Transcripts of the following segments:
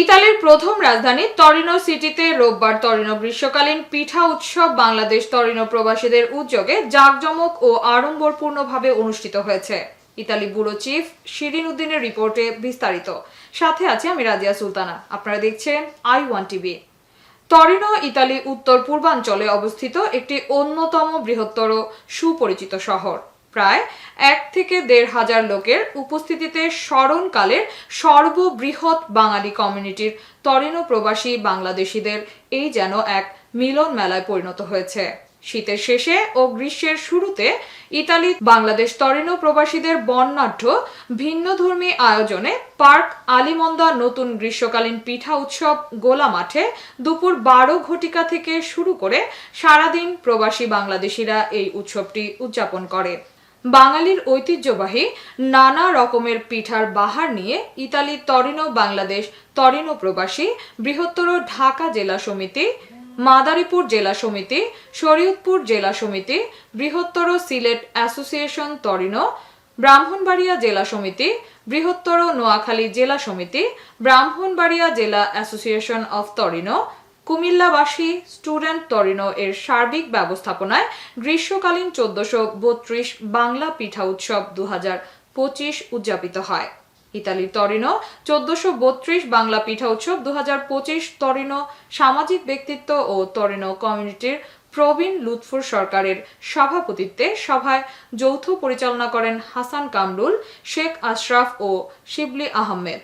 ইতালির প্রথম রাজধানী তরিনো সিটিতে রোববার তরিনো গ্রীষ্মকালীন পিঠা উৎসব বাংলাদেশ তরিনো প্রবাসীদের উদ্যোগে জাঁকজমক ও আড়ম্বরপূর্ণভাবে অনুষ্ঠিত হয়েছে। ইতালি ব্যুরো চিফ শিরিন উদ্দিনের রিপোর্টে বিস্তারিত। সাথে আছে আমি রাজিয়া সুলতানা। আপনারা দেখছেন I one TV. Torino, Italy উত্তর পূর্বাঞ্চলে অবস্থিত একটি অন্যতম বৃহত্তর সুপরিচিত শহর। প্রায় এক থেকে দেড় হাজার লোকের উপস্থিতিতে স্মরণকালের সর্ববৃহৎ বাঙালি কমিউনিটির তরিনো প্রবাসী বাংলাদেশিদের এই যেন এক মিলন মেলায় পরিণত হয়েছে। শীতের শেষে ও গ্রীষ্মের শুরুতে ইতালি, বাংলাদেশ তরিনো প্রবাসীদের বর্ণাঢ্য ভিন্নধর্মী আয়োজনে পার্ক আলিমন্দা নতুন গ্রীষ্মকালীন পিঠা উৎসব গোলা মাঠে দুপুর বারো ঘটিকা থেকে শুরু করে সারাদিন প্রবাসী বাংলাদেশিরা এই উৎসবটি উদযাপন করে। বাঙালির ঐতিহ্যবাহী নানা রকমের পিঠার বাহার নিয়ে ইতালির তরিনো বাংলাদেশ তরিনো প্রবাসী বৃহত্তর ঢাকা জেলা সমিতি, মাদারীপুর জেলা সমিতি, শরীয়তপুর জেলা সমিতি, বৃহত্তর সিলেট অ্যাসোসিয়েশন তরিনো, ব্রাহ্মণবাড়িয়া জেলা সমিতি, বৃহত্তর নোয়াখালী জেলা সমিতি, ব্রাহ্মণবাড়িয়া জেলা অ্যাসোসিয়েশন অফ তরিনো কুমিল্লাবাসী স্টুডেন্ট তরিনো এর সার্বিক ব্যবস্থাপনায় গ্রীষ্মকালীন চোদ্দশো বত্রিশ বাংলা পিঠা উৎসব দু পঁচিশ উদযাপিত হয়। ইতালির তরিনো চোদ্দশো বত্রিশ বাংলা পিঠা উৎসব দু পঁচিশ তরিনো সামাজিক ব্যক্তিত্ব ও তরিনো কমিউনিটির প্রবীণ লুৎফুর সরকারের সভাপতিত্বে সভায় যৌথ পরিচালনা করেন হাসান কামরুল, শেখ আশরাফ ও শিবলি আহমেদ।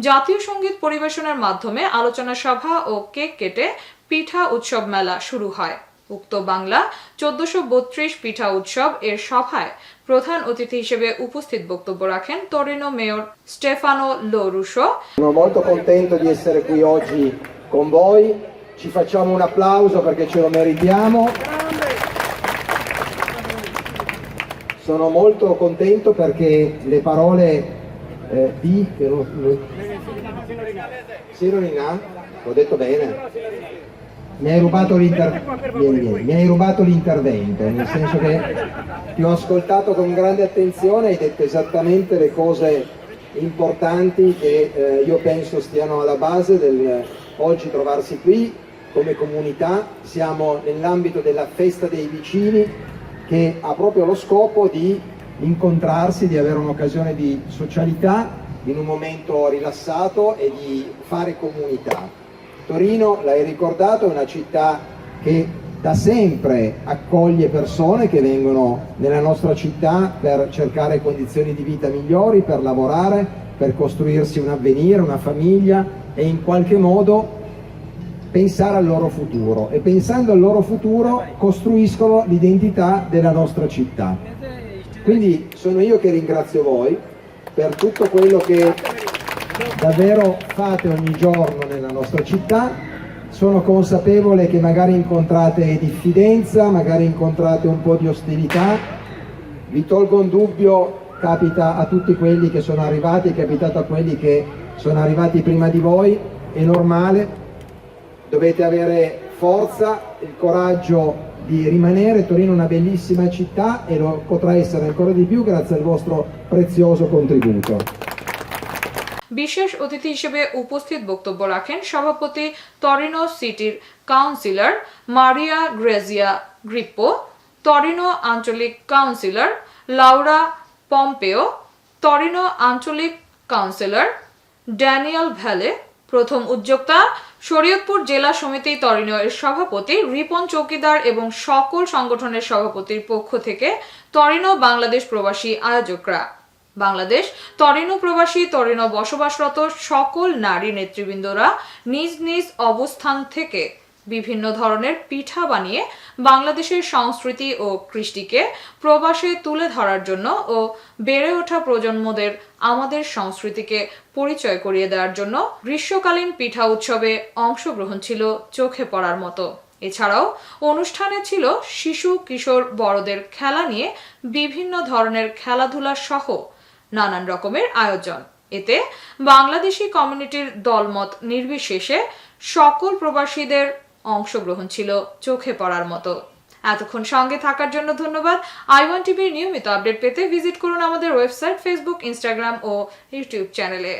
জাতীয় সংগীত পরিবেশনের মাধ্যমে আলোচনা সভা ও কেক কেটে পিঠা উৎসব মেলা শুরু হয় উক্ত বাংলা চোদ্দশো বত্রিশ পিঠা উৎসব এর সভায় প্রধান অতিথি হিসেবে উপস্থিত বক্তব্য রাখেন Torino mayor Stefano Lorusso molto contento di essere qui oggi con voi, ci facciamo un applauso perché ce lo meritiamo. Sono molto contento perché le parole eh, di Ciro Rinà, l'ho detto bene. Mi hai, vieni, vieni. Mi hai rubato l'intervento, nel senso che ti ho ascoltato con grande attenzione, hai detto esattamente le cose importanti che eh, io penso stiano alla base del eh, oggi trovarsi qui come comunità. Siamo nell'ambito della festa dei vicini che ha proprio lo scopo di incontrarsi, di avere un'occasione di socialità in un momento rilassato e di fare comunità. Torino, l'hai ricordato, è una città che da sempre accoglie persone che vengono nella nostra città per cercare condizioni di vita migliori, per lavorare, per costruirsi un avvenire, una famiglia e in qualche modo pensare al loro futuro e pensando al loro futuro costruiscono l'identità della nostra città. Quindi sono io che ringrazio voi per tutto quello che davvero fate ogni giorno nella nostra città. Sono consapevole che magari incontrate diffidenza, magari incontrate un po' di ostilità. Vi tolgo un dubbio, capita a tutti quelli che sono arrivati, è capitato a quelli che sono arrivati prima di voi, è normale. Dovete avere forza, il coraggio di rimanere. Torino è una bellissima città e lo potrà essere ancora di più grazie al vostro prezioso contributo. বিশেষ অতিথি হিসেবে উপস্থিত বক্তব্য রাখেন সভাপতি Torino সিটির councillor Maria Grazia Grippo Torino আঞ্চলিক councillor Laura Pompeo Torino আঞ্চলিক কাউন্সিলর ড্যানিয়েল ভ্যালে প্রথম উদ্যোক্তা শরীয়তপুর জেলা সমিতি তরিনো এর সভাপতি, রিপন চৌকিদার এবং সকল সংগঠনের সভাপতির পক্ষ থেকে তরিনো বাংলাদেশ প্রবাসী আয়োজকরা। বাংলাদেশ তরিনো প্রবাসী, তরিনো বসবাসরত সকল নারী নেতৃবৃন্দরা নিজ নিজ অবস্থান থেকে বিভিন্ন ধরনের পিঠা বানিয়ে বাংলাদেশের সংস্কৃতি ও কৃষ্টিকে প্রবাসে তুলে ধরার জন্য ও বেড়ে ওঠা প্রজন্মদের আমাদের সংস্কৃতিকে পরিচয় করিয়ে দেওয়ার জন্য গ্রীষ্মকালীন পিঠা উৎসবে অংশগ্রহণ ছিল চোখে পড়ার মতো। এছাড়াও অনুষ্ঠানে ছিল শিশু, কিশোর, বড়দের খেলা নিয়ে বিভিন্ন ধরনের খেলাধুলা সহ নানান রকমের আয়োজন। এতে বাংলাদেশি কমিউনিটির দলমত নির্বিশেষে সকল প্রবাসীদের অংশগ্রহণ ছিল চোখে পড়ার মতো। এতক্ষণ সঙ্গে থাকার জন্য ধন্যবাদ। আই ওয়ান টিভির নিয়মিত আপডেট পেতে ভিজিট করুন আমাদের ওয়েবসাইট, ফেসবুক, ইনস্টাগ্রাম ও ইউটিউব চ্যানেলে।